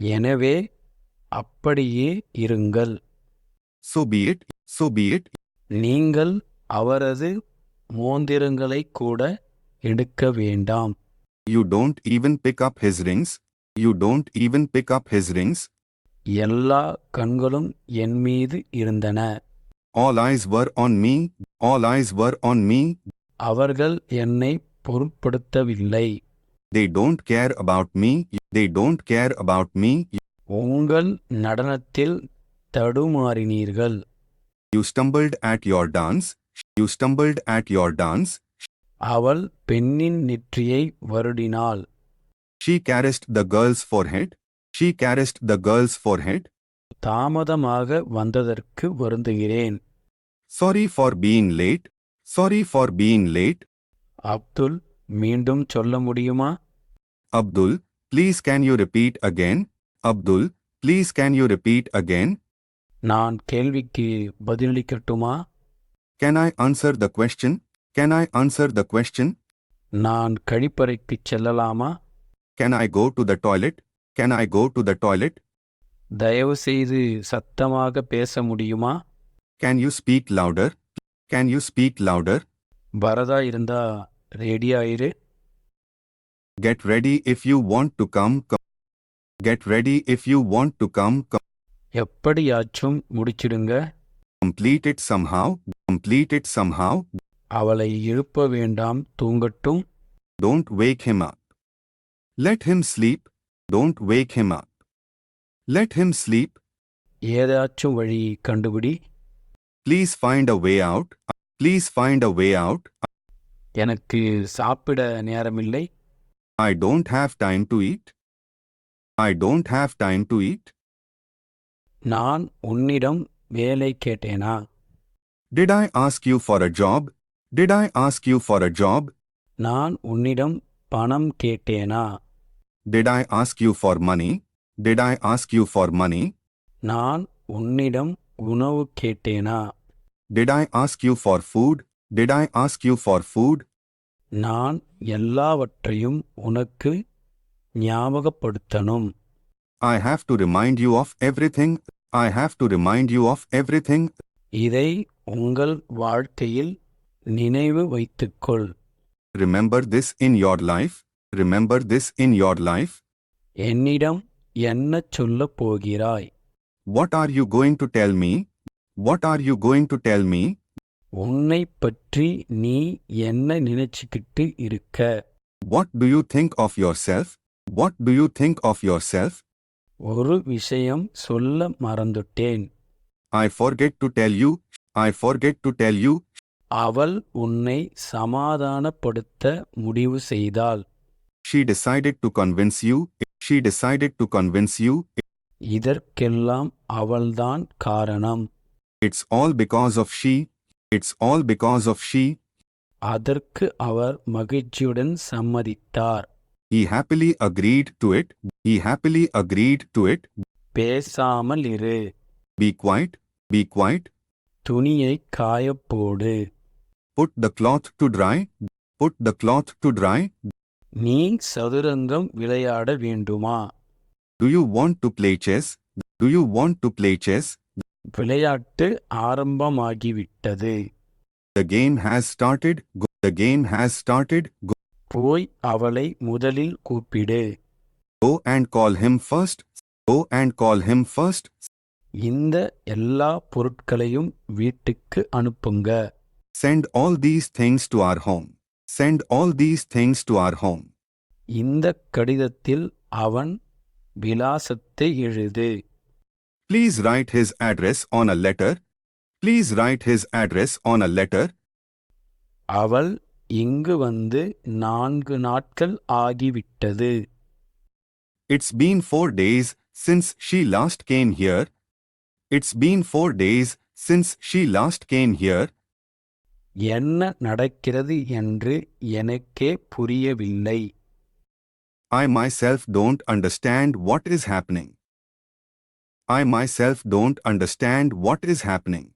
எனவே அப்படியே இருங்கள் be it. நீங்கள் அவரது மோந்திரங்களைக் கூட எடுக்க வேண்டாம் You don't even pick up his rings. You don't even pick up his rings. எல்லா கண்களும் என் மீது இருந்தன All eyes were on me. All eyes were on me. அவர்கள் என்னை பொருட்படுத்தவில்லை They don't care about me. They don't care about me. உங்கள் நடனத்தில் தடுமாறினீர்கள் You stumbled at your dance. You stumbled at your dance. அவள் பெண்ணின் நெற்றியை வருடினாள் She caressed the girl's forehead. She caressed the girl's forehead. தாமதமாக வந்ததற்கு வருந்துகிறேன் Sorry for being late. Sorry for being late. Abdul மீண்டும் சொல்ல முடியுமா Abdul, Please can you repeat again? Abdul, please can you repeat again? நான் கேள்விக்கு பதிலளிக்கட்டுமா Can I answer the question? Can I answer the question? நான் கழிப்பறைக்குச் செல்லலாமா Can I go to the toilet? Can I go to the toilet? தயவு செய்து சத்தமாக பேச முடியுமா Can you speak louder? Can you speak louder? வரதா இருந்தா ரெடி ஆயிரு Get ready if you want to come. come. Get ready if you want to come. come. எப்படியாச்சும் முடிச்சிடுங்க Complete it somehow. Complete it somehow. அவளை எழுப்ப வேண்டாம் தூங்கட்டும் Don't wake him up. Let him sleep. Don't wake him up. Let him sleep. ஏதாச்சும் வழி கண்டுபிடி Please find a way out. Please find a way out. எனக்கு சாப்பிட நேரமில்லை I don't have time to eat. I don't have time to eat. நான் உன்னிடம் வேலை கேட்டேனா Did I ask you for a job? Did I ask you for a job? நான் உன்னிடம் பணம் கேட்டேனா Did I ask you for money? Did I ask you for money? நான் உன்னிடம் உணவு கேட்டேனா Did I ask you for food? Did I ask you for food? நான் எல்லாவற்றையும் உனக்கு ஞாபகப்படுத்தணும் I have to remind you of everything. I have to remind you of everything. இதை உங்கள் வாழ்க்கையில் நினைவு வைத்துக்கொள் Remember this in your life. Remember this in your life. என்னிடம் என்ன சொல்லப் போகிறாய் What are you going to tell me? What are you going to tell me? உன்னை பற்றி நீ என்ன நினைச்சுக்கிட்டு இருக்க What do you think of yourself? What do you think of yourself? ஒரு விஷயம் சொல்ல மறந்துட்டேன் I forget to tell you. I forget to tell you. அவள் உன்னை சமாதானப்படுத்த முடிவு செய்தாள் She decided to convince you. She decided to convince you. இதற்கெல்லாம் அவள்தான் காரணம் It's all because of she. It's all because of she. அதற்கு அவர் மகிழ்ச்சியுடன் சம்மதித்தார் He happily agreed to it. He happily agreed to it. பேசாமல் இரு Be quiet. Be quiet. துணியை காயப்போடு Put the cloth to dry. Put the cloth to dry. நீ சதுரங்கம் விளையாட வேண்டுமா Do you want to play chess? Do you want to play chess? விளையாட்டு ஆரம்பமாகிவிட்டது The game has started. Go. The game has started. Go. போய் அவளை முதலில் கூப்பிடு Go and call him first. Go and call him first. இந்த எல்லா பொருட்களையும் வீட்டுக்கு அனுப்புங்க Send all these things to our home. Send all these things to our home. இந்த கடிதத்தில் அவன் விலாசத்தை எழுது Please write his address on a letter. Please write his address on a letter. அவள் இங்கு வந்து நான்கு நாட்கள் ஆகிவிட்டது It's been four days since she last came here. It's been four days since she last came here. என்ன நடக்கிறது என்று எனக்கே புரியவில்லை I myself don't understand what is happening. I myself don't understand what is happening.